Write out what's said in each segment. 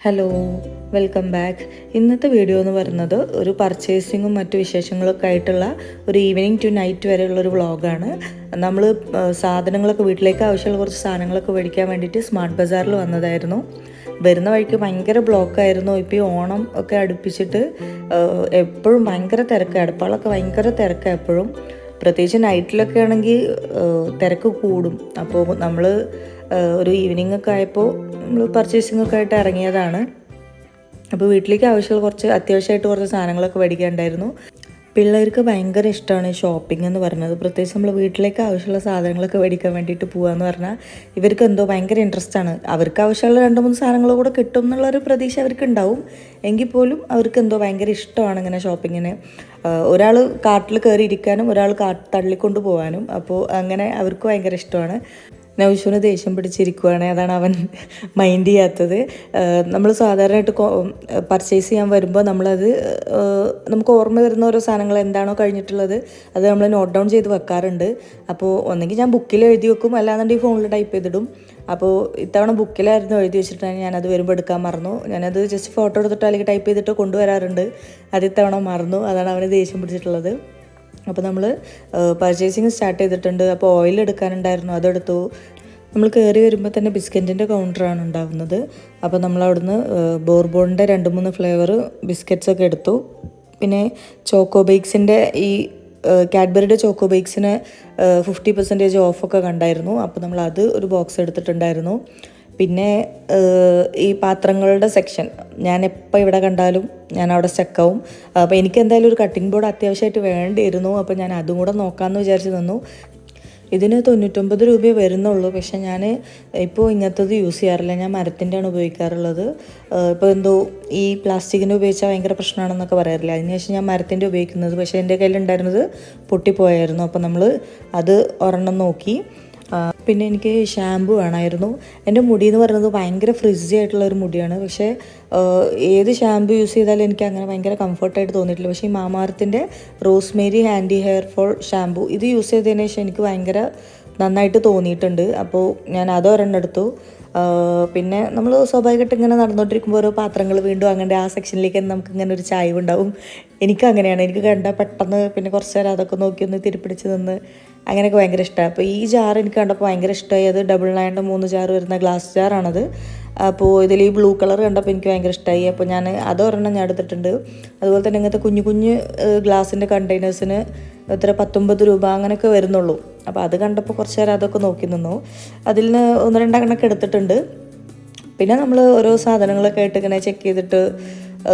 Hello welcome back ഇന്നത്തെ video എന്ന് പറയുന്നത് ഒരു പർച്ചേസിങ്ങും മറ്റു വിശേഷങ്ങളൊക്കെ ആയിട്ടുള്ള ഒരു ഈവനിങ് ടു നൈറ്റ് വരെയുള്ള ഒരു വ്ളോഗാണ് നമ്മൾ സാധനങ്ങളൊക്കെ വീട്ടിലേക്ക് ആവശ്യമുള്ള കുറച്ച് സാധനങ്ങളൊക്കെ മേടിക്കാൻ വേണ്ടിയിട്ട് സ്മാർട്ട് ബസാറിൽ വന്നതായിരുന്നു. വരുന്ന വഴിക്ക് ഭയങ്കര ബ്ലോക്കായിരുന്നു ഇപ്പോൾ ഈ ഓണം ഒക്കെ അടുപ്പിച്ചിട്ട് എപ്പോഴും ഭയങ്കര തിരക്ക്. അടുപ്പാളൊക്കെ ഭയങ്കര തിരക്കാണ് എപ്പോഴും. പ്രത്യേകിച്ച് നൈറ്റിലൊക്കെ ആണെങ്കിൽ തിരക്ക് കൂടും. അപ്പോൾ നമ്മൾ ഒരു ഈവനിങ് ഒക്കെ ആയപ്പോൾ നമ്മൾ പർച്ചേസിംഗ് ഒക്കെ ആയിട്ട് ഇറങ്ങിയതാണ്. അപ്പോൾ വീട്ടിലേക്ക് ആവശ്യമുള്ള കുറച്ച് അത്യാവശ്യമായിട്ട് കുറച്ച് സാധനങ്ങളൊക്കെ മേടിക്കാനുണ്ടായിരുന്നു. പിള്ളേർക്ക് ഭയങ്കര ഇഷ്ടമാണ് ഷോപ്പിംഗ് എന്ന് പറയുന്നത്. പ്രത്യേകിച്ച് നമ്മൾ വീട്ടിലേക്ക് ആവശ്യമുള്ള സാധനങ്ങളൊക്കെ മേടിക്കാൻ വേണ്ടിയിട്ട് പോകുകയെന്ന് പറഞ്ഞാൽ ഇവർക്ക് എന്തോ ഭയങ്കര ഇൻട്രസ്റ്റ് ആണ്. അവർക്ക് ആവശ്യമുള്ള രണ്ട് മൂന്ന് സാധനങ്ങൾ കൂടെ കിട്ടും എന്നുള്ളൊരു പ്രതീക്ഷ അവർക്ക് ഉണ്ടാവും എങ്കിൽ പോലും അവർക്ക് എന്തോ ഭയങ്കര ഇഷ്ടമാണ് ഇങ്ങനെ ഷോപ്പിങ്ങിന് ഒരാൾ കാട്ടിൽ കയറി ഇരിക്കാനും ഒരാൾ കാ തള്ളിക്കൊണ്ട് പോകാനും അപ്പോൾ അങ്ങനെ അവർക്ക് ഭയങ്കര ഇഷ്ടമാണ്. നൗഷുവിന് ദേഷ്യം പിടിച്ചിരിക്കുകയാണ് അതാണ് അവൻ മൈൻഡ് ചെയ്യാത്തത്. നമ്മൾ സാധാരണയായിട്ട് പർച്ചേസ് ചെയ്യാൻ വരുമ്പോൾ നമ്മളത് നമുക്ക് ഓർമ്മ വരുന്ന ഓരോ സാധനങ്ങൾ എന്താണോ കഴിഞ്ഞിട്ടുള്ളത് അത് നമ്മൾ നോട്ട് ഡൗൺ ചെയ്ത് വെക്കാറുണ്ട്. അപ്പോൾ ഒന്നെങ്കിൽ ഞാൻ ബുക്കിൽ എഴുതി വെക്കും. അല്ലാന്നുണ്ടെങ്കിൽ ഫോണിൽ ടൈപ്പ് ചെയ്തിടും. അപ്പോൾ ഇത്തവണ ബുക്കിലായിരുന്നു എഴുതി വെച്ചിട്ടാണ് ഞാനത് വരുമ്പോൾ എടുക്കാൻ മറന്നു. ഞാനത് ജസ്റ്റ് ഫോട്ടോ എടുത്തിട്ട് അല്ലെങ്കിൽ ടൈപ്പ് ചെയ്തിട്ട് കൊണ്ടുവരാറുണ്ട്. അത് ഇത്തവണ മറന്നു. അതാണ് അവന് ദേഷ്യം പിടിച്ചിട്ടുള്ളത്. അപ്പോൾ നമ്മൾ പർച്ചേസിങ് സ്റ്റാർട്ട് ചെയ്തിട്ടുണ്ട്. അപ്പോൾ ഓയിൽ എടുക്കാനുണ്ടായിരുന്നു അതെടുത്തു. നമ്മൾ കയറി വരുമ്പോൾ തന്നെ ബിസ്ക്കറ്റിന്റെ കൗണ്ടറാണ് ഉണ്ടാകുന്നത് അപ്പോൾ നമ്മൾ അവിടുന്ന് ബോർബോണിന്റെ രണ്ട് മൂന്ന് ഫ്ലേവർ ബിസ്ക്കറ്റ്സ് ഒക്കെ എടുത്തു. പിന്നെ ചോക്കോ ബേക്സിന്റെ ഈ കാഡ്ബറിയുടെ ചോക്കോ ബേക്സിന് ഫിഫ്റ്റി പെർസെന്റേജ് ഓഫൊക്കെ കണ്ടായിരുന്നു. അപ്പോൾ നമ്മൾ അത് ഒരു ബോക്സ് എടുത്തിട്ടുണ്ടായിരുന്നു. പിന്നെ ഈ പാത്രങ്ങളുടെ സെക്ഷൻ ഞാൻ എപ്പോൾ ഇവിടെ കണ്ടാലും ഞാൻ അവിടെ സ്റ്റക്കാവും അപ്പോൾ എനിക്ക് എന്തായാലും ഒരു കട്ടിംഗ് ബോർഡ് അത്യാവശ്യമായിട്ട് വേണ്ടിയിരുന്നു. അപ്പോൾ ഞാൻ അതും കൂടെ നോക്കാമെന്ന് വിചാരിച്ച് നിന്നു. ഇതിന് തൊണ്ണൂറ്റൊമ്പത് രൂപയെ വരുന്നുള്ളൂ. പക്ഷെ ഞാൻ ഇപ്പോൾ ഇങ്ങനത്തത് യൂസ് ചെയ്യാറില്ല. ഞാൻ മരത്തിന്റെയാണ് ഉപയോഗിക്കാറുള്ളത്. ഇപ്പോൾ എന്തോ ഈ പ്ലാസ്റ്റിക്കിന്റെ ഉപയോഗിച്ചാൽ ഭയങ്കര പ്രശ്നമാണെന്നൊക്കെ പറയാറില്ല? അതിനുശേഷം ഞാൻ മരത്തിന്റെ ഉപയോഗിക്കുന്നത്. പക്ഷേ എന്റെ കയ്യിലുണ്ടായിരുന്നത് പൊട്ടിപ്പോയായിരുന്നു. അപ്പോൾ നമ്മൾ അത് ഒരെണ്ണം നോക്കി. പിന്നെ എനിക്ക് ഷാമ്പു വേണമായിരുന്നു. എന്റെ മുടി എന്ന് പറയുന്നത് ഭയങ്കര ഫ്രിസി ആയിട്ടുള്ള ഒരു മുടിയാണ്. പക്ഷേ ഏത് ഷാമ്പു യൂസ് ചെയ്താലും എനിക്ക് അങ്ങനെ ഭയങ്കര കംഫർട്ടായിട്ട് തോന്നിയിട്ടില്ല. പക്ഷേ ഈ മാമാർത്തിന്റെ rosemary handy hair fall shampoo ഇത് യൂസ് ചെയ്തതിന് ശേഷം എനിക്ക് ഭയങ്കര നന്നായിട്ട് തോന്നിയിട്ടുണ്ട്. അപ്പോൾ ഞാൻ അതൊരെണ്ണം എടുത്തു. പിന്നെ നമ്മൾ സ്വാഭാവികമായിട്ട് ഇങ്ങനെ നടന്നുകൊണ്ടിരിക്കുമ്പോൾ ഓരോ പാത്രങ്ങൾ വീണ്ടും അങ്ങനെ ആ സെക്ഷനിലേക്ക് നമുക്ക് ഇങ്ങനെ ഒരു ചായ ഉണ്ടാവും എനിക്ക് അങ്ങനെയാണ്. എനിക്ക് കണ്ട പെട്ടെന്ന് പിന്നെ കുറച്ച് നേരം അതൊക്കെ നോക്കി ഒന്ന് തിരിപ്പിടിച്ച് നിന്ന് അങ്ങനെയൊക്കെ ഭയങ്കര ഇഷ്ടമാണ്. അപ്പോൾ ഈ ജാർ എനിക്ക് കണ്ടപ്പോൾ ഭയങ്കര ഇഷ്ടമായി. അത് ഡബിൾ നയന്റെ മൂന്ന് ജാർ വരുന്ന ഗ്ലാസ് ജാറാണത് അപ്പോൾ ഇതിൽ ഈ ബ്ലൂ കളർ കണ്ടപ്പോൾ എനിക്ക് ഭയങ്കര ഇഷ്ടമായി. അപ്പോൾ ഞാൻ അതൊരെണ്ണം ഞാൻ എടുത്തിട്ടുണ്ട്. അതുപോലെ തന്നെ ഇങ്ങനത്തെ കുഞ്ഞു കുഞ്ഞു ഗ്ലാസിന്റെ കണ്ടെയ്നേഴ്സിന് എത്ര പത്തൊമ്പത് രൂപ അങ്ങനെയൊക്കെ വരുന്നുള്ളൂ. അപ്പോൾ അത് കണ്ടപ്പോൾ കുറച്ച് നേരം അതൊക്കെ നോക്കി നിന്നു. അതിൽ നിന്ന് ഒന്ന് രണ്ടെണ്ണമൊക്കെ എടുത്തിട്ടുണ്ട്. പിന്നെ നമ്മൾ ഓരോ സാധനങ്ങളൊക്കെ ആയിട്ട് ഇങ്ങനെ ചെക്ക് ചെയ്തിട്ട്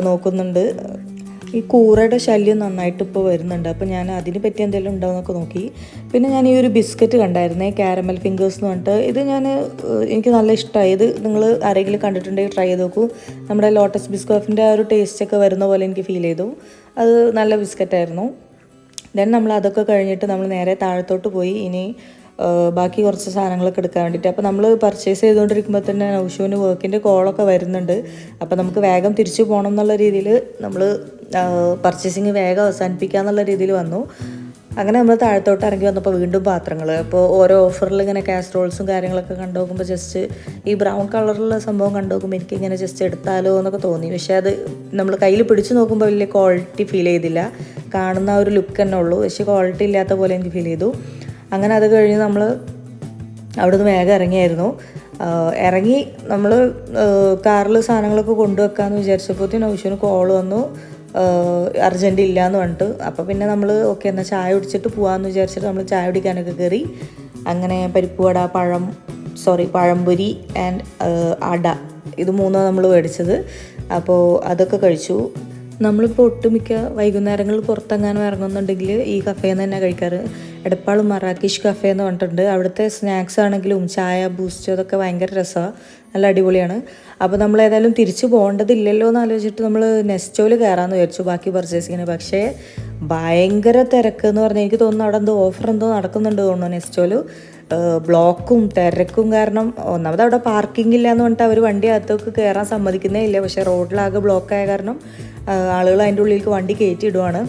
നോക്കുന്നുണ്ട്. ഈ കൂറയുടെ ശല്യം നന്നായിട്ട് ഇപ്പോൾ വരുന്നുണ്ട്. അപ്പോൾ ഞാൻ അതിന് പറ്റി എന്തെങ്കിലും ഉണ്ടാവുമെന്നൊക്കെ നോക്കി. പിന്നെ ഞാൻ ഈ ഒരു ബിസ്ക്കറ്റ് കണ്ടായിരുന്നേ കാരമൽ ഫിംഗേഴ്സ് എന്ന് പറഞ്ഞിട്ട്. ഇത് ഞാൻ എനിക്ക് നല്ല ഇഷ്ടമായി ഇത് നിങ്ങൾ ആരെങ്കിലും കണ്ടിട്ടുണ്ടെങ്കിൽ ട്രൈ ചെയ്ത് നോക്കൂ. നമ്മുടെ ലോട്ടസ് ബിസ്കോഫിന്റെ ആ ഒരു ടേസ്റ്റൊക്കെ വരുന്ന പോലെ എനിക്ക് ഫീൽ ചെയ്തു. അത് നല്ല ബിസ്ക്കറ്റായിരുന്നു. ദെൻ നമ്മൾ അതൊക്കെ കഴിഞ്ഞിട്ട് നമ്മൾ നേരെ താഴത്തോട്ട് പോയി. ഇനി ബാക്കി കുറച്ച് സാധനങ്ങളൊക്കെ എടുക്കാൻ വേണ്ടിയിട്ട്. അപ്പോൾ നമ്മൾ പർച്ചേസ് ചെയ്തുകൊണ്ടിരിക്കുമ്പോൾ തന്നെ നൗഷുവിന് വർക്കിന്റെ കോളൊക്കെ വരുന്നുണ്ട്. അപ്പോൾ നമുക്ക് വേഗം തിരിച്ചു പോകണം എന്നുള്ള രീതിയിൽ നമ്മൾ പർച്ചേസിങ് വേഗം അവസാനിപ്പിക്കുക എന്നുള്ള രീതിയിൽ വന്നു. അങ്ങനെ നമ്മൾ താഴത്തോട്ട് ഇറങ്ങി വന്നപ്പോൾ വീണ്ടും പാത്രങ്ങൾ അപ്പോൾ ഓരോ ഓഫറിൽ ഇങ്ങനെ കാസ്ട്രോൾസും കാര്യങ്ങളൊക്കെ കണ്ടു നോക്കുമ്പോൾ ജസ്റ്റ് ഈ ബ്രൗൺ കളറിലുള്ള സംഭവം കണ്ടു നോക്കുമ്പോൾ എനിക്ക് ഇങ്ങനെ ജസ്റ്റ് എടുത്താലോ എന്നൊക്കെ തോന്നി. പക്ഷേ അത് നമ്മൾ കയ്യിൽ പിടിച്ചു നോക്കുമ്പോൾ വലിയ ക്വാളിറ്റി ഫീൽ ചെയ്തില്ല. കാണുന്ന ഒരു ലുക്ക് തന്നെ ഉള്ളൂ. പക്ഷേ ക്വാളിറ്റി ഇല്ലാത്ത പോലെ എനിക്ക് ഫീൽ ചെയ്തു. അങ്ങനെ അത് കഴിഞ്ഞ് നമ്മൾ നിന്ന് വേഗം ഇറങ്ങിയായിരുന്നു. ഇറങ്ങി നമ്മൾ കാറിൽ സാധനങ്ങളൊക്കെ കൊണ്ടുവെക്കാമെന്ന് വിചാരിച്ചപ്പോഴത്തേനും നൗഷുവിന് കോൾ വന്നു. അർജന്റ് ഇല്ല എന്ന് പറഞ്ഞിട്ട്. അപ്പോൾ പിന്നെ നമ്മൾ ഓക്കെ എന്നാൽ ചായ കുടിച്ചിട്ട് പോകാമെന്ന് വിചാരിച്ചിട്ട് നമ്മൾ ചായ കുടിക്കാനൊക്കെ കയറി അങ്ങനെ പരിപ്പുവട പഴം സോറി പഴംപൊരി ആൻഡ് അട. ഇത് മൂന്നാണ് നമ്മൾ മേടിച്ചത്. അപ്പോൾ അതൊക്കെ കഴിച്ചു. നമ്മളിപ്പോൾ ഒട്ടുമിക്ക വൈകുന്നേരങ്ങളിൽ പുറത്തെങ്ങാനും ഇറങ്ങുന്നുണ്ടെങ്കിൽ ഈ കഫേന്ന് തന്നെ കഴിക്കാറ്. എടപ്പാൾ മറാക്കീഷ് കഫേ എന്ന് പറഞ്ഞിട്ടുണ്ട്. അവിടുത്തെ സ്നാക്സ് ആണെങ്കിലും ചായ ബൂസ്റ്റ് അതൊക്കെ ഭയങ്കര രസമാണ് നല്ല അടിപൊളിയാണ്. അപ്പോൾ നമ്മൾ ഏതായാലും തിരിച്ചു പോകേണ്ടതില്ലല്ലോ എന്ന് ആലോചിച്ചിട്ട് നമ്മൾ നെസ്റ്റോയിൽ കയറാമെന്ന് വിചാരിച്ചു ബാക്കി പർച്ചേസിങ്ങിന് പക്ഷേ ഭയങ്കര തിരക്ക് എന്ന് പറഞ്ഞാൽ എനിക്ക് തോന്നുന്നു അവിടെ എന്തോ ഓഫർ എന്തോ നടക്കുന്നുണ്ട് തോന്നുന്നു നെസ്റ്റോയിൽ ബ്ലോക്കും തിരക്കും കാരണം ഒന്നാമത് അവിടെ പാർക്കിംഗ് ഇല്ല എന്ന് പറഞ്ഞിട്ട് അവർ വണ്ടി അകത്തേക്ക് കയറാൻ സമ്മതിക്കുന്നേ ഇല്ല. പക്ഷേ റോഡിലാകെ ബ്ലോക്കായ കാരണം ആളുകൾ അതിന്റെ ഉള്ളിലേക്ക് വണ്ടി കയറ്റി ഇടുവാണ്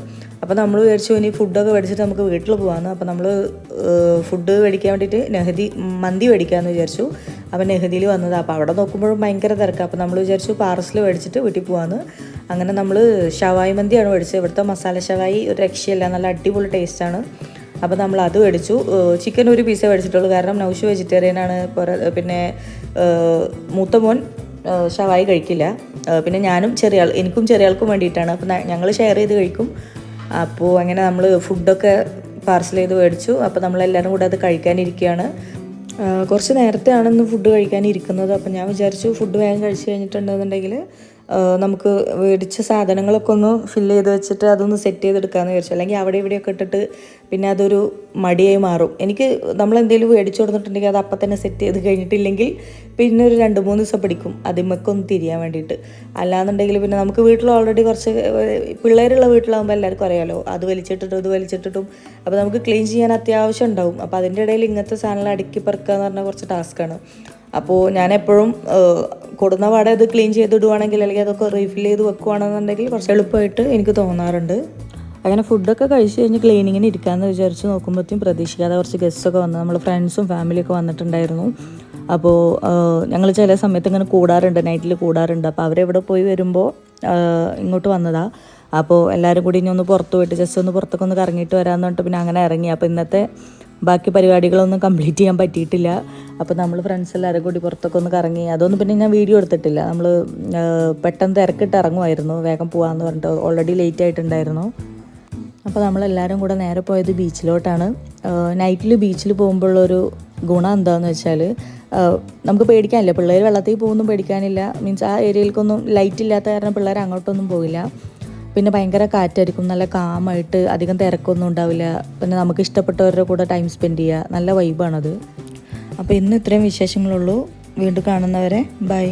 അപ്പോൾ നമ്മൾ വിചാരിച്ചു ഇനി ഫുഡൊക്കെ മേടിച്ചിട്ട് നമുക്ക് വീട്ടിൽ പോകാമെന്ന് അപ്പോൾ നമ്മൾ ഫുഡ് മേടിക്കാൻ വേണ്ടിയിട്ട് നെഹദി മന്തി മേടിക്കാമെന്ന് വിചാരിച്ചു. അപ്പോൾ നെഹദിയിൽ വന്നത്. അപ്പോൾ അവിടെ നോക്കുമ്പോഴും ഭയങ്കര തിരക്കാണ് അപ്പോൾ നമ്മൾ വിചാരിച്ചു പാർസൽ മേടിച്ചിട്ട് വീട്ടിൽ പോകാമെന്ന് അങ്ങനെ നമ്മൾ ഷവായി മന്തിയാണ് മേടിച്ചത്. ഇവിടുത്തെ മസാല ഷവായി ഒരു രക്ഷയല്ല. നല്ല അടിപൊളി ടേസ്റ്റാണ് അപ്പോൾ നമ്മൾ അത് മേടിച്ചു. ചിക്കൻ ഒരു പീസേ മേടിച്ചിട്ടുള്ളൂ. കാരണം നൗഷ് വെജിറ്റേറിയൻ ആണ്. പിന്നെ മൂത്ത മോൻ ഷവായി കഴിക്കില്ല. പിന്നെ ഞാനും ചെറിയ ആൾ എനിക്കും ചെറിയ ആൾക്കും വേണ്ടിയിട്ടാണ്. അപ്പോൾ ഞങ്ങൾ ഷെയർ ചെയ്ത് കഴിക്കും. അപ്പോൾ അങ്ങനെ നമ്മൾ ഫുഡൊക്കെ പാർസൽ ചെയ്ത് മേടിച്ചു. അപ്പോൾ നമ്മളെല്ലാവരും കൂടെ അത് കഴിക്കാനിരിക്കുകയാണ് കുറച്ച് നേരത്തെയാണ് ഇന്ന് ഫുഡ് കഴിക്കാനിരിക്കുന്നത്. അപ്പം ഞാൻ വിചാരിച്ചു ഫുഡ് വേഗം കഴിച്ച് കഴിഞ്ഞിട്ടുണ്ടെന്നുണ്ടെങ്കിൽ നമുക്ക് മേടിച്ച സാധനങ്ങളൊക്കെ ഒന്ന് ഫില്ല് ചെയ്ത് വെച്ചിട്ട് അതൊന്ന് സെറ്റ് ചെയ്തെടുക്കാമെന്ന് വിചാരിച്ചു. അല്ലെങ്കിൽ അവിടെ ഇവിടെയൊക്കെ ഇട്ടിട്ട് പിന്നെ അതൊരു മടിയായി മാറും. എനിക്ക് നമ്മൾ എന്തെങ്കിലും മേടിച്ചു കൊടുത്തിട്ടുണ്ടെങ്കിൽ അത് അപ്പം തന്നെ സെറ്റ് ചെയ്ത് കഴിഞ്ഞിട്ടില്ലെങ്കിൽ പിന്നെ ഒരു രണ്ട് മൂന്ന് ദിവസം പിടിക്കും. അതിമൊക്കെ ഒന്ന് തിരിയാൻ വേണ്ടിയിട്ട്. അല്ലാന്നുണ്ടെങ്കിൽ പിന്നെ നമുക്ക് വീട്ടിൽ ഓൾറെഡി കുറച്ച് പിള്ളേരുള്ള വീട്ടിലാകുമ്പോൾ എല്ലാവർക്കും അറിയാമല്ലോ അത് വലിച്ചിട്ടിട്ടും ഇത് വലിച്ചിട്ടിട്ടും. അപ്പോൾ നമുക്ക് ക്ലീൻ ചെയ്യാൻ അത്യാവശ്യം ഉണ്ടാവും. അപ്പോൾ അതിന്റെ ഇടയിൽ ഇങ്ങനത്തെ സാധനങ്ങൾ അടുക്കി എന്ന് പറഞ്ഞാൽ കുറച്ച് ടാസ്ക്കാണ് അപ്പോൾ ഞാൻ എപ്പോഴും കൊടുന്ന പാടെ അത് ക്ലീൻ ചെയ്തിടുവാണെങ്കിൽ അല്ലെങ്കിൽ അതൊക്കെ റീഫിൽ ചെയ്ത് വെക്കുവാണെന്നുണ്ടെങ്കിൽ കുറച്ച് എളുപ്പമായിട്ട് എനിക്ക് തോന്നാറുണ്ട്. അങ്ങനെ ഫുഡൊക്കെ കഴിച്ച് കഴിഞ്ഞ് ക്ലീനിങ്ങിന് ഇരിക്കാമെന്ന് വിചാരിച്ച് നോക്കുമ്പോഴത്തേക്കും പ്രതീക്ഷിക്കാതെ കുറച്ച് ഗസ്റ്റൊക്കെ വന്ന് നമ്മൾ ഫ്രണ്ട്സും ഫാമിലിയൊക്കെ വന്നിട്ടുണ്ടായിരുന്നു. അപ്പോൾ ഞങ്ങൾ ചില സമയത്ത് ഇങ്ങനെ കൂടാറുണ്ട് നൈറ്റിൽ കൂടാറുണ്ട്. അപ്പോൾ അവരെവിടെ പോയി വരുമ്പോൾ ഇങ്ങോട്ട് വന്നതാണ് അപ്പോൾ എല്ലാവരും കൂടി ഇനി ഒന്ന് പുറത്ത് പോയിട്ട് ജസ്റ്റ് ഒന്ന് പുറത്തൊക്കെ ഒന്ന് കറങ്ങിയിട്ട് വരാമെന്ന് പറഞ്ഞിട്ട് പിന്നെ അങ്ങനെ ഇറങ്ങി. അപ്പോൾ ഇന്നത്തെ ബാക്കി പരിപാടികളൊന്നും കംപ്ലീറ്റ് ചെയ്യാൻ പറ്റിയിട്ടില്ല. അപ്പോൾ നമ്മൾ ഫ്രണ്ട്സ് എല്ലാവരും കൂടി പുറത്തൊക്കെ ഒന്ന് കറങ്ങി. അതൊന്നും പിന്നെ ഞാൻ വീഡിയോ എടുത്തിട്ടില്ല. നമ്മൾ പെട്ടെന്ന് തിരക്കിട്ട് ഇറങ്ങുമായിരുന്നു. വേഗം പോകാമെന്ന് പറഞ്ഞിട്ട് ഓൾറെഡി ലേറ്റ് ആയിട്ടുണ്ടായിരുന്നു. അപ്പോൾ നമ്മളെല്ലാവരും കൂടെ നേരെ പോയത് ബീച്ചിലോട്ടാണ് നൈറ്റിൽ ബീച്ചിൽ പോകുമ്പോഴുള്ളൊരു ഗുണം എന്താണെന്ന് വെച്ചാൽ നമുക്ക് പേടിക്കാനില്ല. പിള്ളേർ വെള്ളത്തിൽ പോകുന്നു പേടിക്കാനില്ല. മീൻസ് ആ ഏരിയയിലേക്കൊന്നും ലൈറ്റ് ഇല്ലാത്ത കാരണം പിള്ളേർ അങ്ങോട്ടൊന്നും പോകില്ല പിന്നെ ഭയങ്കര കാറ്റായിരിക്കും. നല്ല കാമായിട്ട് അധികം തിരക്കൊന്നും ഉണ്ടാവില്ല. പിന്നെ നമുക്ക് ഇഷ്ടപ്പെട്ടവരുടെ കൂടെ ടൈം സ്പെൻഡ് ചെയ്യുക നല്ല വൈബാണത് അപ്പോൾ ഇന്ന് ഇത്രയും വിശേഷങ്ങളുള്ളൂ. വീണ്ടും കാണുന്നവരെ ബൈ